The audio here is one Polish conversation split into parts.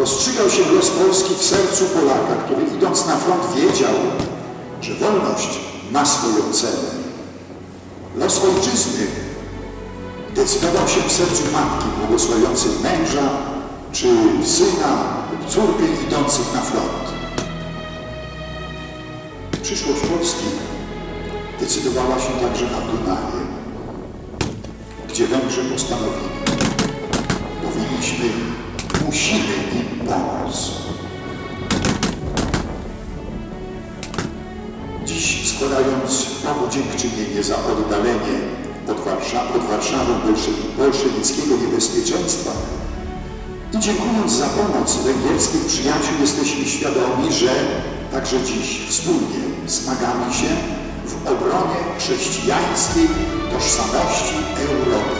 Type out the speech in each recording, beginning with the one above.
Rozstrzygał się los Polski w sercu Polaka, który idąc na front wiedział, że wolność ma swoją cenę. Los ojczyzny decydował się w sercu matki błogosławiącej męża czy syna lub córkę idących na front. Przyszłość Polski decydowała się także na Dunaje, gdzie Węgrzy postanowili, powinniśmy, musimy im pomóc. Składając Bogu dziękczynienie za oddalenie od, Warsza od bolszewi bolszewickiego niebezpieczeństwa i dziękując za pomoc węgierskich przyjaciół jesteśmy świadomi, że także dziś wspólnie zmagamy się w obronie chrześcijańskiej tożsamości Europy.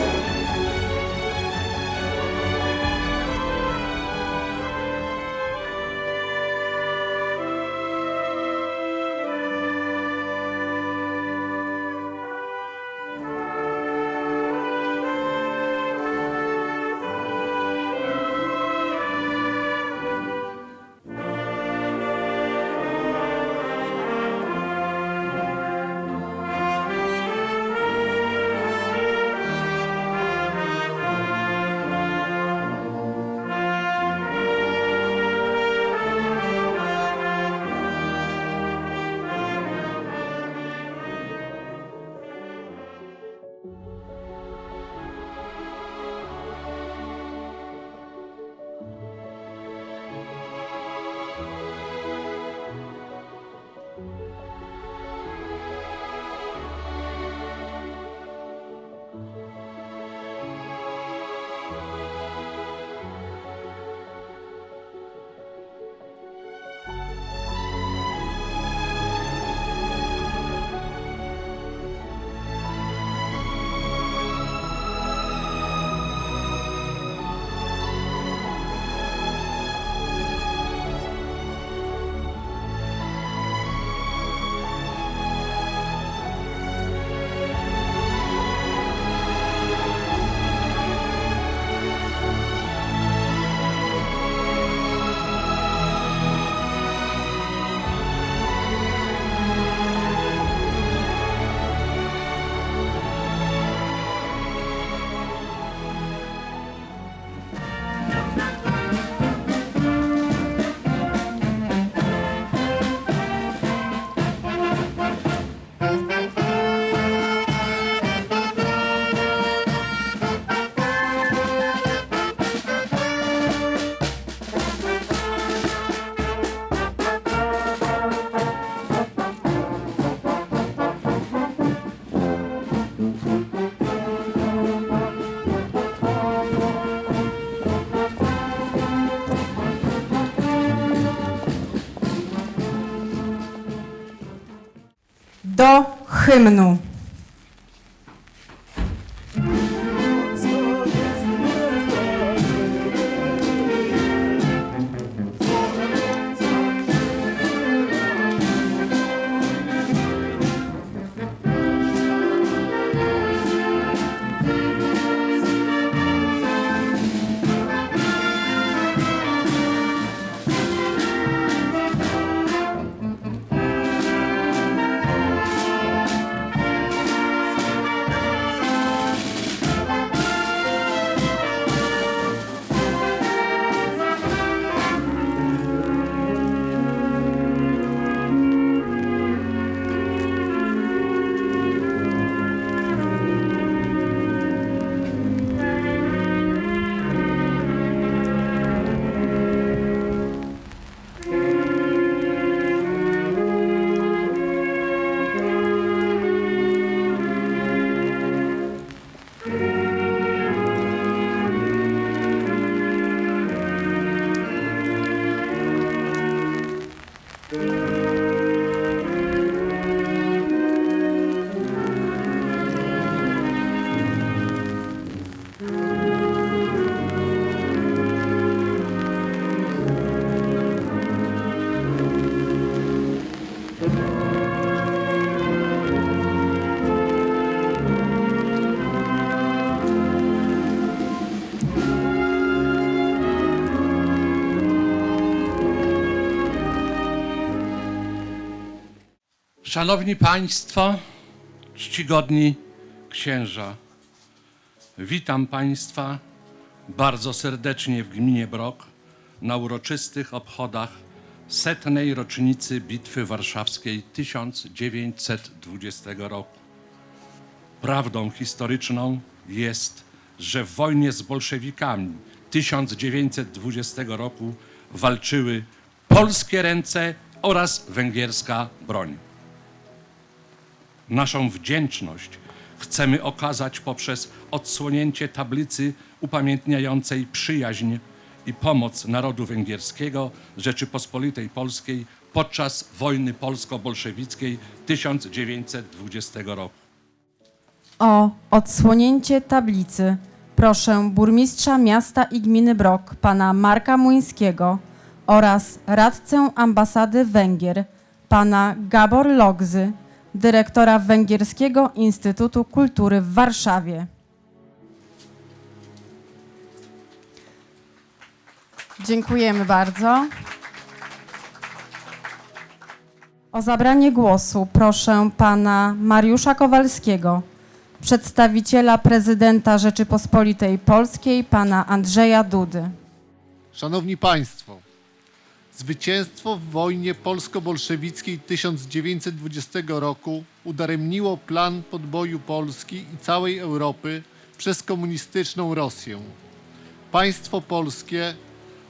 חמנו. Szanowni Państwo, czcigodni księża, witam Państwa bardzo serdecznie w gminie Brok na uroczystych obchodach setnej rocznicy Bitwy Warszawskiej 1920 roku. Prawdą historyczną jest, że w wojnie z bolszewikami 1920 roku walczyły polskie ręce oraz węgierska broń. Naszą wdzięczność chcemy okazać poprzez odsłonięcie tablicy upamiętniającej przyjaźń i pomoc narodu węgierskiego Rzeczypospolitej Polskiej podczas wojny polsko-bolszewickiej 1920 roku. O odsłonięcie tablicy proszę burmistrza miasta i gminy Brok, pana Marka Muńskiego oraz radcę ambasady Węgier, pana Gabor Logzy, dyrektora Węgierskiego Instytutu Kultury w Warszawie. Dziękujemy bardzo. O zabranie głosu proszę pana Mariusza Kowalskiego, przedstawiciela prezydenta Rzeczypospolitej Polskiej, pana Andrzeja Dudy. Szanowni Państwo, zwycięstwo w wojnie polsko-bolszewickiej 1920 roku udaremniło plan podboju Polski i całej Europy przez komunistyczną Rosję. Państwo polskie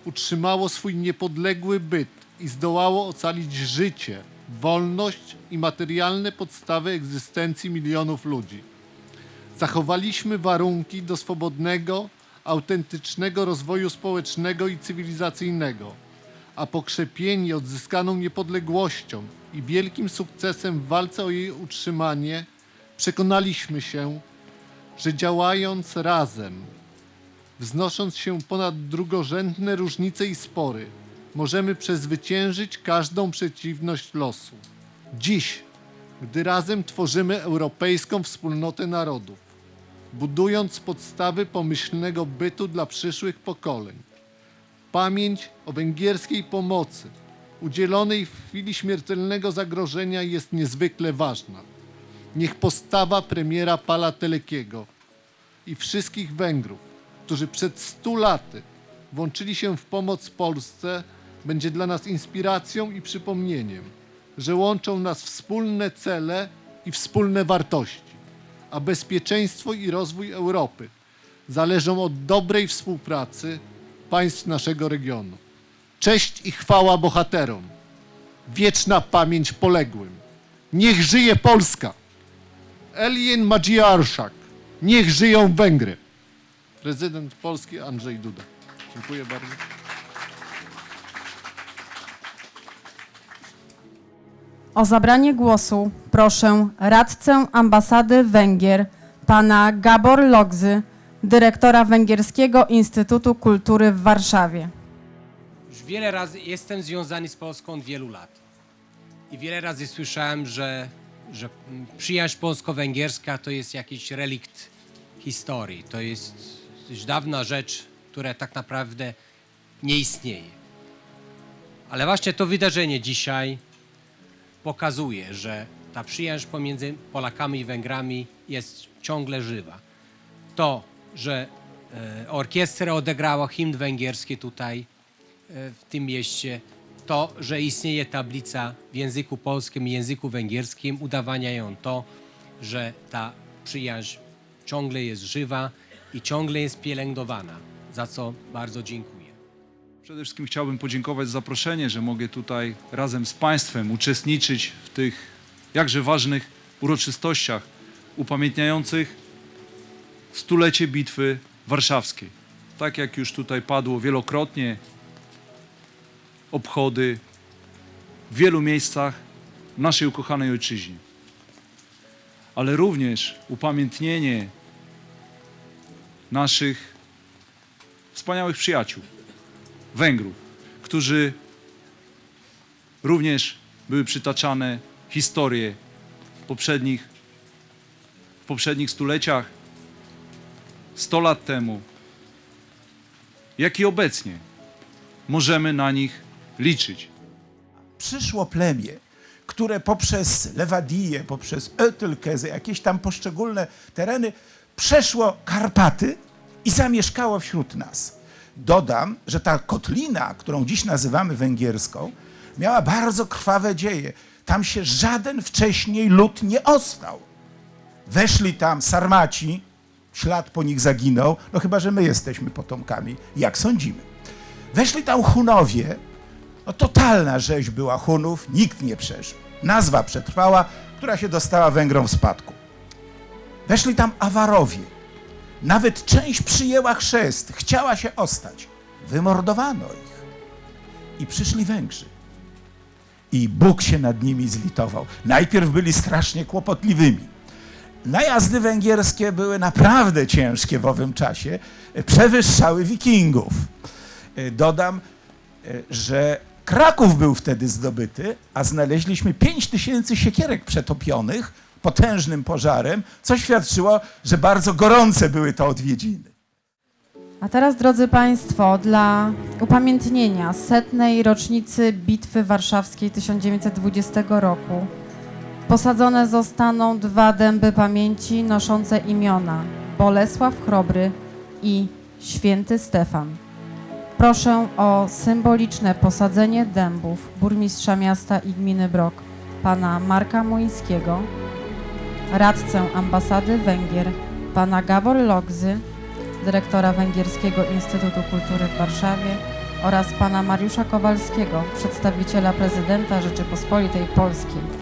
utrzymało swój niepodległy byt i zdołało ocalić życie, wolność i materialne podstawy egzystencji milionów ludzi zachowaliśmy warunki do swobodnego, autentycznego rozwoju społecznego i cywilizacyjnego, a pokrzepieni odzyskaną niepodległością i wielkim sukcesem w walce o jej utrzymanie, przekonaliśmy się, że działając razem, wznosząc się ponad drugorzędne różnice i spory, możemy przezwyciężyć każdą przeciwność losu. Dziś, gdy razem tworzymy europejską wspólnotę narodów, budując podstawy pomyślnego bytu dla przyszłych pokoleń. Pamięć o węgierskiej pomocy udzielonej w chwili śmiertelnego zagrożenia jest niezwykle ważna. Niech postawa premiera Pala Telekiego i wszystkich Węgrów, którzy przed stu laty włączyli się w pomoc Polsce, będzie dla nas inspiracją i przypomnieniem, że łączą nas wspólne cele i wspólne wartości, a bezpieczeństwo i rozwój Europy zależą od dobrej współpracy państw naszego regionu. Cześć i chwała bohaterom, wieczna pamięć poległym. Niech żyje Polska! Elien Madziarszak, niech żyją Węgry! Prezydent Polski Andrzej Duda. Dziękuję bardzo. O zabranie głosu proszę radcę ambasady Węgier, pana Gabor Logzy, dyrektora Węgierskiego Instytutu Kultury w Warszawie. Już wiele razy jestem związany z Polską od wielu lat. I wiele razy słyszałem, że, że przyjaźń polsko-węgierska to jest jakiś relikt historii. To jest już dawna rzecz, która tak naprawdę nie istnieje. Ale właśnie to wydarzenie dzisiaj pokazuje, że ta przyjaźń pomiędzy Polakami i Węgrami jest ciągle żywa. To, że e, orkiestra odegrała hymn węgierski tutaj e, w tym mieście, to, że istnieje tablica w języku polskim i języku węgierskim, udowadniają to, że ta przyjaźń ciągle jest żywa i ciągle jest pielęgnowana, za co bardzo dziękuję. Przede wszystkim chciałbym podziękować za zaproszenie, że mogę tutaj razem z Państwem uczestniczyć w tych jakże ważnych uroczystościach upamiętniających stulecie Bitwy Warszawskiej. Tak jak już tutaj padło wielokrotnie, obchody w wielu miejscach naszej ukochanej ojczyźnie. Ale również upamiętnienie naszych wspaniałych przyjaciół. Węgrów, którzy również były przytaczane historie poprzednich, w poprzednich stuleciach, 100 lat temu, jak i obecnie. Możemy na nich liczyć. przyszło plemię, które poprzez Lewadiję, poprzez Ötylkezę, jakieś tam poszczególne tereny, przeszło Karpaty i zamieszkało wśród nas. Dodam, że ta kotlina, którą dziś nazywamy węgierską, miała bardzo krwawe dzieje. Tam się żaden wcześniej lud nie ostał. Weszli tam Sarmaci, ślad po nich zaginął, no chyba, że my jesteśmy potomkami, jak sądzimy. Weszli tam Hunowie, no totalna rzeź była Hunów, nikt nie przeżył. Nazwa przetrwała, która się dostała Węgrom w spadku. Weszli tam Awarowie. Nawet część przyjęła chrzest, chciała się ostać. Wymordowano ich. I przyszli Węgrzy. I Bóg się nad nimi zlitował. Najpierw byli strasznie kłopotliwymi. Najazdy węgierskie były naprawdę ciężkie w owym czasie, przewyższały wikingów. E, Dodam, e, że Kraków był wtedy zdobyty, a znaleźliśmy 5 tysięcy siekierek przetopionych potężnym pożarem, co świadczyło, że bardzo gorące były to odwiedziny. A teraz, drodzy Państwo, dla upamiętnienia setnej rocznicy Bitwy Warszawskiej 1920 roku posadzone zostaną dwa dęby pamięci noszące imiona Bolesław Chrobry i Święty Stefan. Proszę o symboliczne posadzenie dębów burmistrza miasta i gminy Brok, pana Marka Muńskiego, radcę ambasady Węgier, pana Gabor Logzy, dyrektora Węgierskiego Instytutu Kultury w Warszawie oraz pana Mariusza Kowalskiego, przedstawiciela prezydenta Rzeczypospolitej Polskiej.